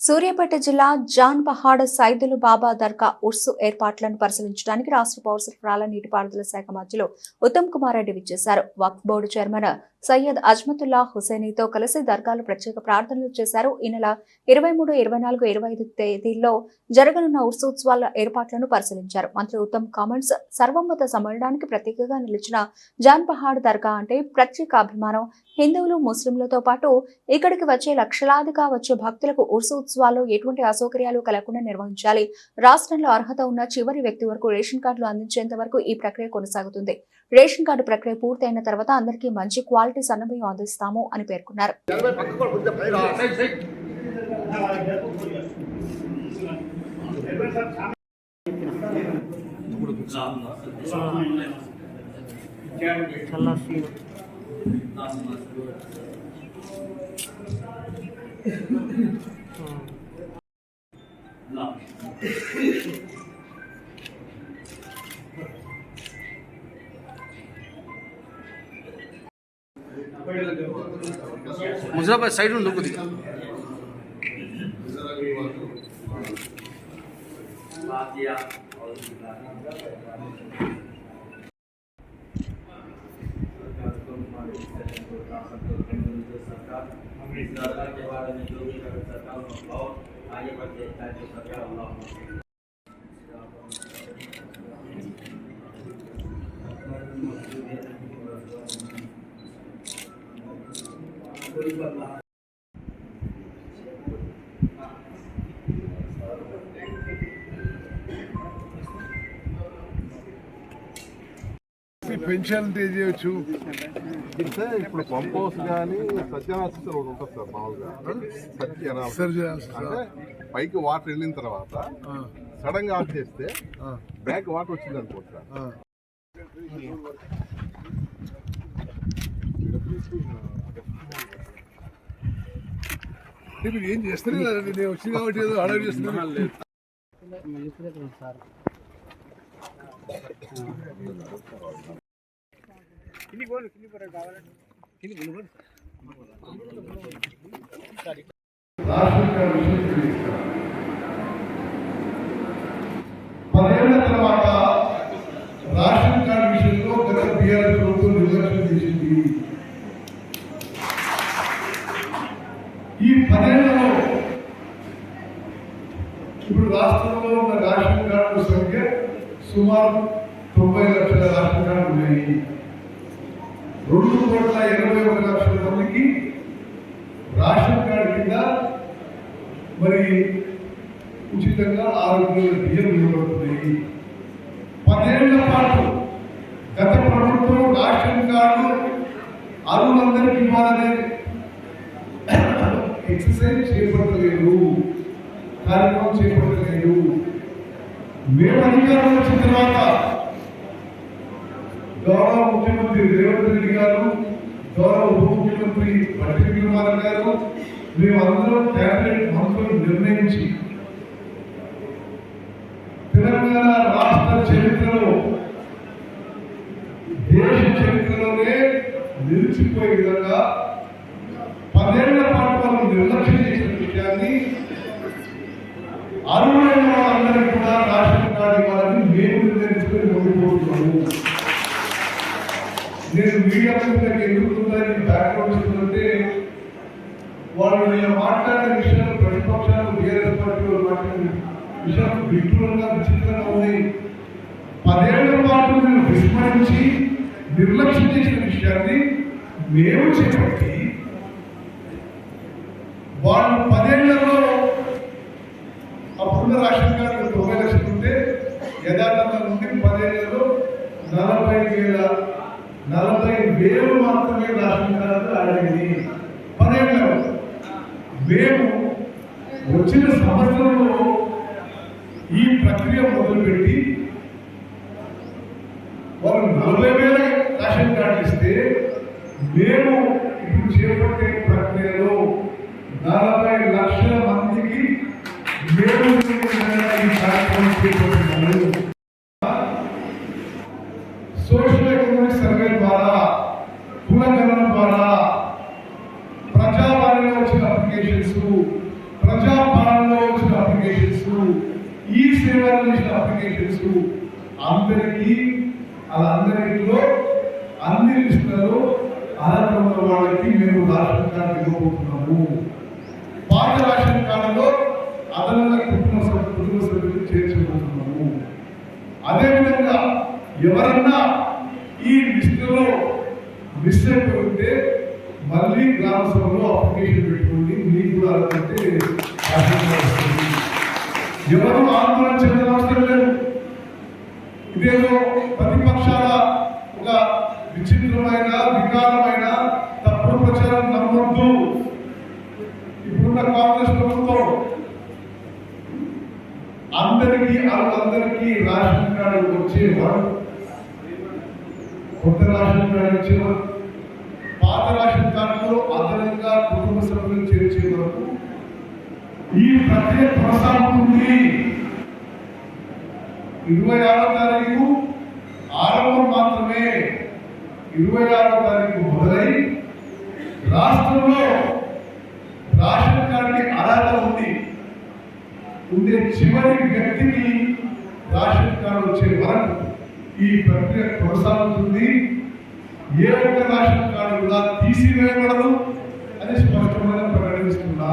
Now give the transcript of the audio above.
సూర్యాపేట జిల్లా జాన్ పహాడ్ సైదులు బాబా దర్గా ఉర్సు ఏర్పాట్లను పరిశీలించడానికి రాష్ట్ర పౌర సరఫరాల నీటిపారుదల శాఖ మధ్యలో ఉత్తమ్ కుమార్ రెడ్డి విచ్చేశారు. వక్ఫ్ బోర్డు చైర్మన్ సయ్యద్ అజ్మతుల్లా హుసేనీతో కలిసి దర్గాలు ప్రత్యేక ప్రార్థనలు చేశారు. ఈ నెల ఇరవై మూడు ఇరవై నాలుగు ఇరవై ఐదు తేదీల్లో జరగనున్న ఉత్సవాల ఏర్పాట్లను పరిశీలించారు. మంత్రి ఉత్తమ్ కామెంట్స్ సర్వమత సమ్మేళనానికి ప్రత్యేకంగా నిలిచిన జాన్ పహాడ్ దర్గా అంటే ప్రత్యేక అభిమానం. హిందువులు ముస్లింలతో పాటు ఇక్కడికి వచ్చే లక్షలాదిగా వచ్చే భక్తులకు ఉర్సు ఉత్సవాల్లో ఎటువంటి అసౌకర్యాలు కలగకుండా నిర్వహించాలి. రాష్ట్రంలో అర్హత ఉన్న చివరి వ్యక్తి వరకు రేషన్ కార్డులు అందించేంత వరకు ఈ ప్రక్రియ కొనసాగుతుంది. రేషన్ కార్డు ప్రక్రియ పూర్తయిన తర్వాత అందరికీ మంచి క్వాలిటీ సన్నబియ్యం అందిస్తాము అని పేర్కొన్నారు. Thank you. ముజరాబాద్ సైడ్ ఉండు కొద్దిగా. जो सरकार कांग्रेस के बारे में जो भी सरकार आगे बढ़ देता है जो सरकार ఈ పెన్షన్ చేయొచ్చు. ఇప్పుడు పంప్ హౌస్ కానీ సత్యనారాయణ ఒకటి ఉంటుంది సార్ మామూలుగా అంటే పైకి వాటర్ వెళ్ళిన తర్వాత సడన్గా ఆఫ్ చేస్తే బ్యాక్ వాటర్ వచ్చింది అనుకోండి సార్ మీరు ఏం చేస్తారు కదండి? నేను వచ్చింది కాబట్టి ఏదో అడవి చేస్తున్నాను సార్. రాష్ట్రం పదేళ్ళ తర్వాత రేషన్ కార్డు విషయంలో గత ప్రభుత్వం నిర్లక్ష్యం చేసింది. ఈ పదేళ్ళలో ఇప్పుడు రాష్ట్రంలో ఉన్న రేషన్ కార్డుల సంఖ్య సుమారు తొంభై లక్షల రేషన్ కార్డులు ఉన్నాయి. కోట్ల ఇరవై ఒక లక్షల మందికి రేషన్ కార్డు కింద మరి ఉచితంగా ఆరోగ్య బియ్యం ఇవ్వబడుతున్నాయి. పదేళ్ళ పాటు గత ప్రభుత్వం రేషన్ కార్డు అరువులందరికీ ఇవ్వాలనే ఎక్సర్సైజ్ చేపట్టలేదు. కార్యక్రమం చేపట్టలేదు. మేము అధికారంలో వచ్చిన తర్వాత గౌరవ ముఖ్యమంత్రి రేవంత్ రెడ్డి గారు గౌరవ ఉప ముఖ్యమంత్రి బట్టి విక్రమార్క గారు మేమందరం కేబినెట్ మంత్రులు నిర్ణయించి తెలంగాణ రాష్ట్ర చరిత్రలో దేశ చరిత్రలోనే నిలిచిపోయే విధంగా పదేళ్ళ పాటు వాళ్ళు నిర్లక్ష్యం చేసిన విషయాన్ని అర్హులైన వాళ్ళందరికీ కూడా రాష్ట్రం కార్డు వాళ్ళని మేము నిర్ణయించుకొని ముందుకు నేను మీడియా ముందుకు ఎందుకుందని బ్యాక్గ్రౌండ్ చెప్తుంటే వాళ్ళు నేను మాట్లాడిన విషయాలు ప్రతిపక్షాలు బీఆర్ఎస్ పార్టీ మాట్లాడిన విషయం విడ్డూరంగా విచిత్రంగా ఉంది పదేళ్ళ పాటు నేను విస్మరించి నిర్లక్ష్యం చేసిన విషయాన్ని మేము చేపట్టి వాళ్ళు పదేళ్ళలో అప్పుడున్న రేషన్ గారు తొంభై లక్షలు ఉంటే యథార్థంగా నుండి పదేళ్ళలో నలభై వేల నలభై వేలు మాత్రమే రేషన్ కార్డు ఆడింది పదేళ్ళలో మేము వచ్చిన సంవత్సరంలో ఈ ప్రక్రియ మొదలుపెట్టి వాళ్ళు నలభై వేల రేషన్ కార్డు ఇస్తే మేము జిల్లాలో చేసిన అందరికీ అలా అందరిలో అన్ని లిస్టులలో అనంతమైన వాళ్ళకి మేము రేషన్ కార్డు ఇవ్వబోతున్నాము పాత రేషన్ కార్డులో అదనంగా కుటుంబ కుటుంబ సభ్యులు చేర్చబోతున్నాము. అదేవిధంగా ఎవరన్నా ఈ లిస్టులో మిస్ అయిపోతే మళ్ళీ గ్రామ సభలో అప్లికేషన్ పెట్టుకోండి. మీకు కూడా అనుకుంటే ఎవరు ఆందోళన చెందిన ఇదేదో ప్రతిపక్షాల ఒక విచిత్రమైన వికారమైన తప్పుడు ప్రచారం నమ్మొద్దు. ఇప్పుడున్న కాంగ్రెస్ ప్రభుత్వం అందరికీ వాళ్ళందరికీ రేషన్ కార్డు వచ్చే కొత్త రేషన్ కార్డు వచ్చే పాత రేషన్ కార్డులో అదనంగా కుటుంబ సభ్యులు చేర్చే వరకు ఈ ప్రక్రియ కొనసాగుతుంది. ఇరవై ఆరో తారీఖు ఆరంభం మాత్రమే ఇరవై ఆరో తారీఖు మొదలై రాష్ట్రంలో రేషన్ కార్డుకి అర్హత ఉంది. ఉండే చివరి వ్యక్తికి రేషన్ కార్డు వచ్చే వరకు ఈ ప్రక్రియ కొనసాగుతుంది. ఏ ఒక్క రేషన్ కార్డు కూడా తీసివేయబడదు అని స్పష్టంగా ప్రకటిస్తున్నా